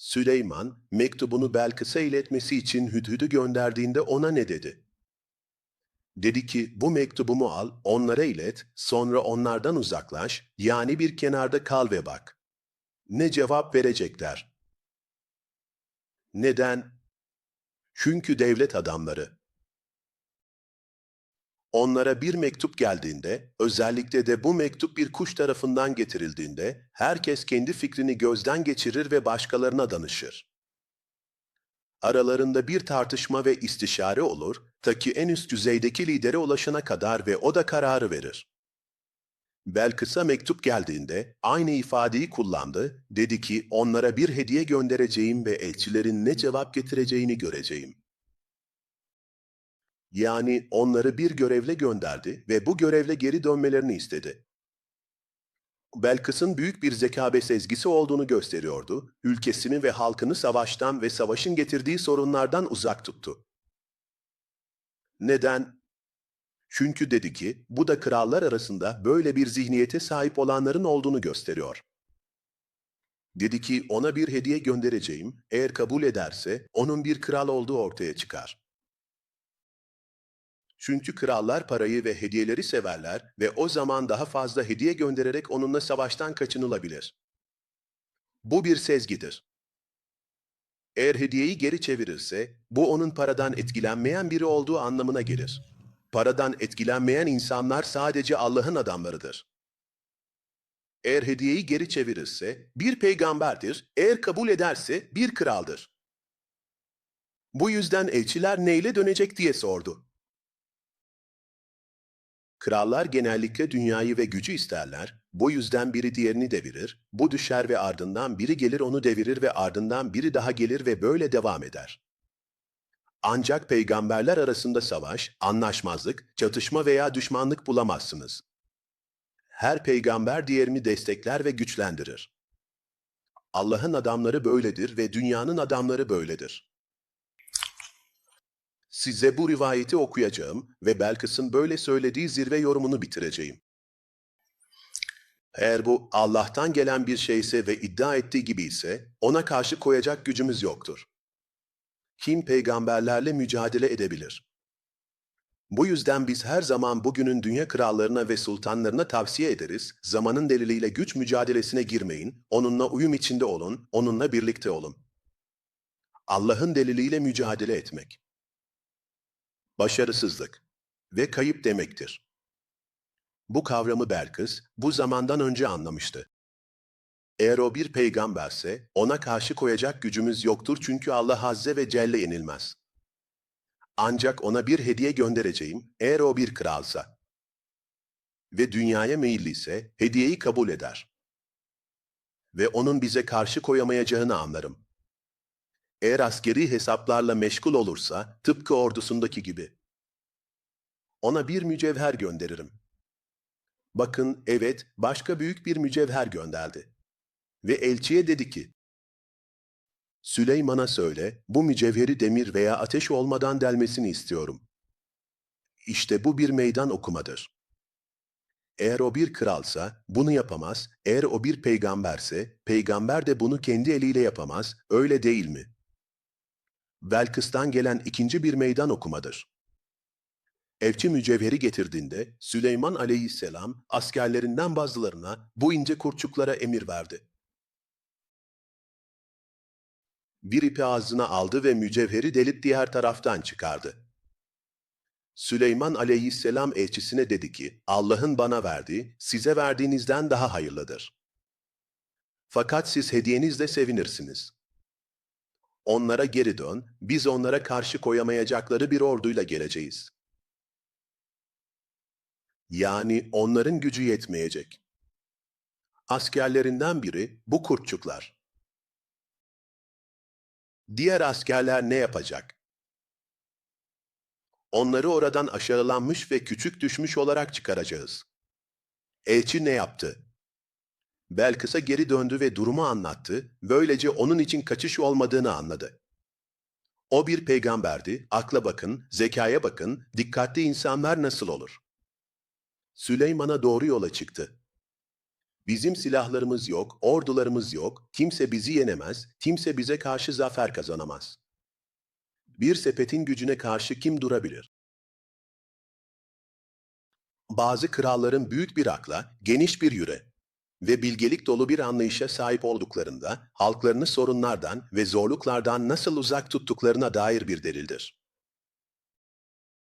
Süleyman, mektubunu Belkıs'a iletmesi için Hüdhüd'ü gönderdiğinde ona ne dedi? Dedi ki, bu mektubumu al, onlara ilet, sonra onlardan uzaklaş, yani bir kenarda kal ve bak. Ne cevap verecekler? Neden? Çünkü devlet adamları. Onlara bir mektup geldiğinde, özellikle de bu mektup bir kuş tarafından getirildiğinde, herkes kendi fikrini gözden geçirir ve başkalarına danışır. Aralarında bir tartışma ve istişare olur, ta ki en üst düzeydeki lidere ulaşana kadar ve o da kararı verir. Belkıs'a mektup geldiğinde aynı ifadeyi kullandı, dedi ki onlara bir hediye göndereceğim ve elçilerin ne cevap getireceğini göreceğim. Yani onları bir görevle gönderdi ve bu görevle geri dönmelerini istedi. Belkıs'ın büyük bir zeka ve sezgisi olduğunu gösteriyordu, ülkesini ve halkını savaştan ve savaşın getirdiği sorunlardan uzak tuttu. Neden? Çünkü dedi ki, bu da krallar arasında böyle bir zihniyete sahip olanların olduğunu gösteriyor. Dedi ki, ona bir hediye göndereceğim, eğer kabul ederse onun bir kral olduğu ortaya çıkar. Çünkü krallar parayı ve hediyeleri severler ve o zaman daha fazla hediye göndererek onunla savaştan kaçınılabilir. Bu bir sezgidir. Eğer hediyeyi geri çevirirse, bu onun paradan etkilenmeyen biri olduğu anlamına gelir. Paradan etkilenmeyen insanlar sadece Allah'ın adamlarıdır. Eğer hediyeyi geri çevirirse, bir peygamberdir, eğer kabul ederse bir kraldır. Bu yüzden elçiler neyle dönecek diye sordu. Krallar genellikle dünyayı ve gücü isterler, bu yüzden biri diğerini devirir, bu düşer ve ardından biri gelir onu devirir ve ardından biri daha gelir ve böyle devam eder. Ancak peygamberler arasında savaş, anlaşmazlık, çatışma veya düşmanlık bulamazsınız. Her peygamber diğerini destekler ve güçlendirir. Allah'ın adamları böyledir ve dünyanın adamları böyledir. Size bu rivayeti okuyacağım ve Belkıs'ın böyle söylediği zirve yorumunu bitireceğim. Eğer bu Allah'tan gelen bir şeyse ve iddia ettiği gibi ise ona karşı koyacak gücümüz yoktur. Kim peygamberlerle mücadele edebilir? Bu yüzden biz her zaman bugünün dünya krallarına ve sultanlarına tavsiye ederiz, zamanın deliliyle güç mücadelesine girmeyin, onunla uyum içinde olun, onunla birlikte olun. Allah'ın deliliyle mücadele etmek başarısızlık ve kayıp demektir. Bu kavramı Belkıs bu zamandan önce anlamıştı. Eğer o bir peygamberse ona karşı koyacak gücümüz yoktur çünkü Allah Azze ve Celle yenilmez. Ancak ona bir hediye göndereceğim eğer o bir kralsa. Ve dünyaya meyilliyse hediyeyi kabul eder. Ve onun bize karşı koyamayacağını anlarım. Eğer askeri hesaplarla meşgul olursa tıpkı ordusundaki gibi. Ona bir mücevher gönderirim. Bakın evet başka büyük bir mücevher gönderdi. Ve elçiye dedi ki, Süleyman'a söyle, bu mücevheri demir veya ateş olmadan delmesini istiyorum. İşte bu bir meydan okumadır. Eğer o bir kralsa bunu yapamaz, eğer o bir peygamberse peygamber de bunu kendi eliyle yapamaz, öyle değil mi?'' Belkıs'tan gelen ikinci bir meydan okumadır. Elçi mücevheri getirdiğinde Süleyman aleyhisselam askerlerinden bazılarına bu ince kurçuklara emir verdi. Bir ipi ağzına aldı ve mücevheri delip diğer taraftan çıkardı. Süleyman aleyhisselam elçisine dedi ki, Allah'ın bana verdiği, size verdiğinizden daha hayırlıdır. Fakat siz hediyenizle sevinirsiniz.'' Onlara geri dön, biz onlara karşı koyamayacakları bir orduyla geleceğiz. Yani onların gücü yetmeyecek. Askerlerinden biri bu kurtçuklar. Diğer askerler ne yapacak? Onları oradan aşağılanmış ve küçük düşmüş olarak çıkaracağız. Elçi ne yaptı? Belkıs'a geri döndü ve durumu anlattı, böylece onun için kaçış olmadığını anladı. O bir peygamberdi, akla bakın, zekaya bakın, dikkatli insanlar nasıl olur? Süleyman'a doğru yola çıktı. Bizim silahlarımız yok, ordularımız yok, kimse bizi yenemez, kimse bize karşı zafer kazanamaz. Bir sepetin gücüne karşı kim durabilir? Bazı kralların büyük bir akla, geniş bir yüre ve bilgelik dolu bir anlayışa sahip olduklarında halklarını sorunlardan ve zorluklardan nasıl uzak tuttuklarına dair bir delildir.